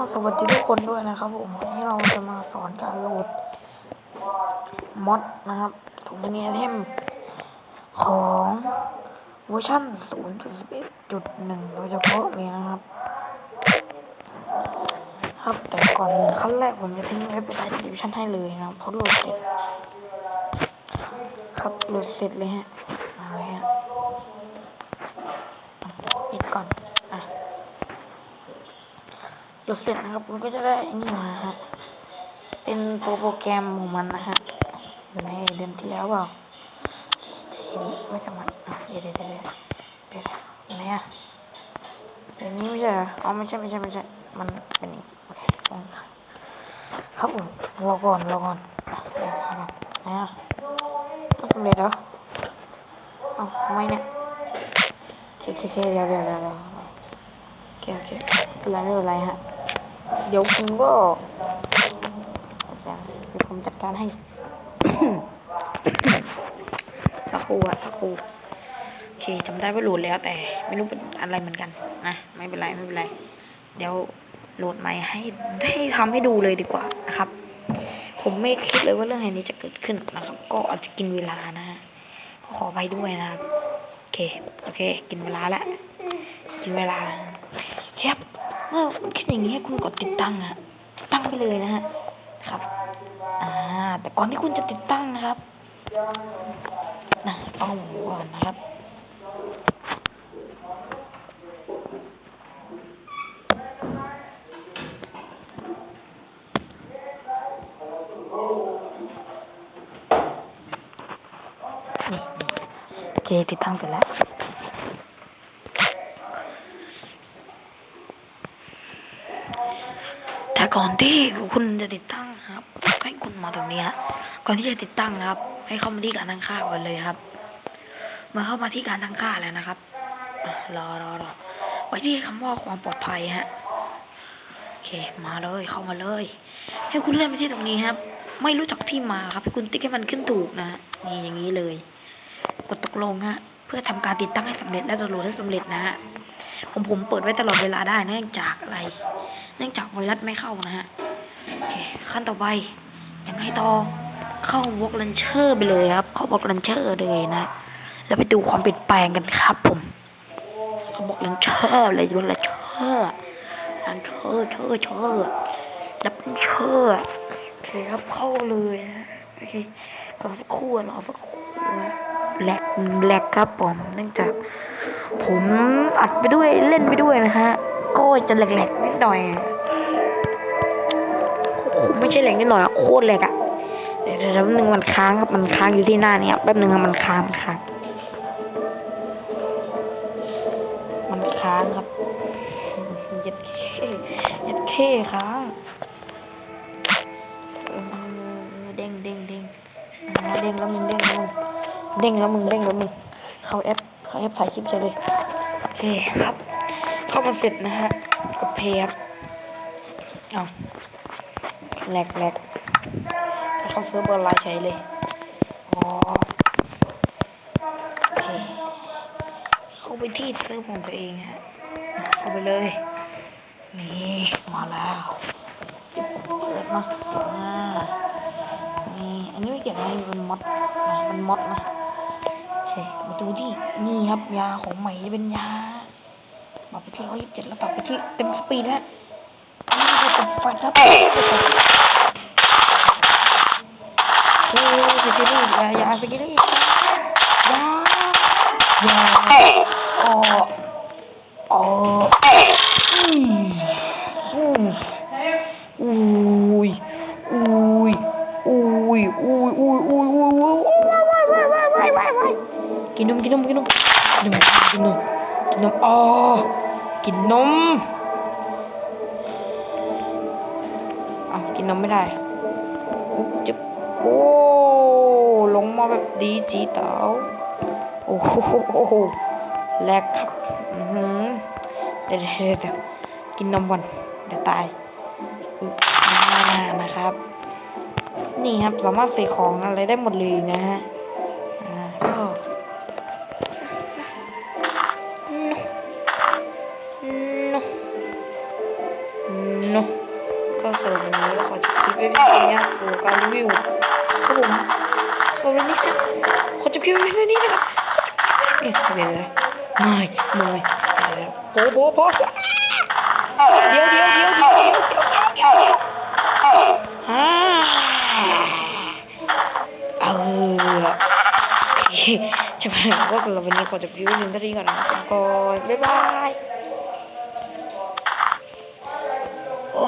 สวัสดีทุกคนด้วยนะครับผมวันนี้เราจะมาสอนการโหลดมอดนะครับถุงมินิไอเทมของเวอร์ชัน0.11.1 โดยเฉพาะเลยนะครับ ครับแต่ก่อนขั้นแรกผมจะทิ้งไว้เป็นไอดิวิชั่นให้เลยนะครับเพราะโหลดเสร็จ ครับโหลดเสร็จเลยฮะมาเลยฮะอะปิดก่อน ดเสร็จนะครับมันก็จะได้นี่มาฮะเป็นโปรโปรแกรมของมันนะฮะอยู่ในเดือนที่แล้วเปล่าทีนี้ไม่สมัครอะเดี๋ยวเดี๋ยวเดี๋ยวเดี๋ยวเดี๋ยวไหนอะเดี๋ยวนี้ไม่ใช่เหรออ๋อไม่ใช่ไม่ใช่ไม่ใช่มันเป็นนี้โอเคลองครับผมรอก่อนรอก่อนอะรอก่อนไหนอะต้องสำเร็จเหรอเอาไม่เนี่ยโอเคโอเคเดี๋ยวเดี๋ยวเดี๋ยวเดี๋ยวโอเคโอเคไม่เป็นไรไม่เป็นไรฮะ เดี๋ยวผมก็เดี๋ยวผมจัดการให้สักครู่อะสักครู่โอเคจำได้ว่าโหลดแล้วแต่ ไม่รู้เป็นอะไรเหมือนกันนะไม่เป็นไรไม่เป็นไร เดี๋ยวโหลดใหม่ให้ให้ทำให้ดูเลยดีกว่านะครับ ผมไม่คิดเลยว่าเรื่องแห่งนี้จะเกิดขึ้นนะครับ ก็อาจจะกินเวลานะฮะขอไปด้วยนะครับโอเค โอเค กินเวลาละกินเวลาครับ เมื่อมันคิดอย่างนี้ให้คุณกดติดตั้งอะตั้งไปเลยนะฮะครับ อ่า แต่ก่อนที่คุณจะติดตั้งนะครับนะต้องก่อนนะครับนี่โอเคติดตั้งเสร็จแล้ว แต่ ก่อนที่คุณจะติดตั้งครับให้คุณมาตรงนี้ฮะก่อนที่จะติดตั้งครับ ให้เข้ามาที่การตั้งค่าก่อนเลยครับ มาเข้ามาที่การตั้งค่าแล้วนะครับรอรอรอไว้ที่คำว่าความปลอดภัยฮะโอเค มาเลยเข้ามาเลย ให้คุณเลื่อนไปที่ตรงนี้ครับ ไม่รู้จักที่มาครับให้คุณติ๊กให้มันขึ้นถูกนะฮะนี่อย่างนี้เลย กดตกลงฮะเพื่อทำการติดตั้งให้สำเร็จและดาวน์โหลดให้สำเร็จนะฮะผมผมเปิดไว้ตลอดเวลาได้เนื่องจากอะไร นื่องจากไวรัสไม่เข้านะฮะโอเคขั้นต่อไปยังไงต่อเข้าวอล์กลันเชอร์ไปเลยครับ เข้าวอล์กลันเชอร์เลยนะ แล้วไปดูความเปลี่ยนแปลงกันครับผมเขาบอกลันเชอร์เลยลันเชอร์ลันเชอร์เชอร์เชอร์ลันเชอร์โอเคครับเข้าเลยนะโอเครอสักครู่รอสักครู่แหลกแหลกครับผมเนื่องจาก ผมอัดไปด้วยเล่นไปด้วยนะฮะ ก็จะแหลกๆนิดหน่อยไม่ใช่แหลกนิดหน่อยอะโคตรแหลกอะเดี๋ยวแป๊บนึงมันค้างครับมันค้างอยู่ที่หน้าเนี่ยแป๊บนึงมันค้างค้างมันค้างครับยัดเข้ยัดเข้ค้างเด้งเด้งเด้งเด้งแล้วมึงเด้งแล้วมึงเด้งแล้วมึงเด้งแล้วมึงเข้าแอปเข้าแอปถ่ายคลิปใช่เลยโอเคครับ เข้ามาเสร็จนะฮะกดเพย์ครับเอาแหลกแหลกเข้าเซิร์ฟเวอร์ไลน์ใช้เลย อ๋อโอเคเข้าไปที่เซิร์ฟของตัวเองฮะเข้าไปเลย นี่มาแล้วจิ๊บเปิดมาอ่านี่อันนี้ไม่เกี่ยวอะไรเป็นมอดนะเป็นมอดนะโอเคมาดูที่นี่ครับยาของใหม่จะเป็นยา ที่ร้อยยี่สิบเจ็ดแล้วปรับไปที่เต็มสปีดแล้วนี่คือเป็นไฟครับเฮ้ยสกิลลี่อย่าอย่าสกิลลี่อยายาอ๋ออ๋ออืมอืมอุ้ยอุ้ยอุ้ยอุ้ยอุ้ยอุ้ยอุ้ยอุ้ยอู้ยว้ายว้ายว้ายกินนมกินนมกินนมกินนมกินนมกินนมอ๋อ กินนม เอากินนมไม่ได้อุ๊บโอ้ลงมาแบบดีจีเต๋าโอ้โหโอ้โหแลกครับอือหือเดี๋ยวเดี๋ยวเดี๋ยวกินนมก่อนเดี๋ยวตายอึ๊บอ่านะครับ นี่ครับสามารถใส่ของอะไรได้หมดเลยนะฮะ อย่างเงี้ยโอ้การรีวิวครับผมโอ้เรื่องนี้ครับขอจบคลิปไว้เท่านี้นะครับเอ๊ะเดี๋ยวนะไม่ไม่เดี๋ยวโอ้โหโอ้เดี๋ยวเดี๋ยวเดี๋ยวเดี๋ยวเดี๋ยวเดี๋ยวเดี๋ยวอ่าเอาละโอเคจะไปก็สำหรับวันนี้ขอจบคลิปไว้เพียงเท่านี้ก่อนนะครับก่อนบ๊ายบายโอ้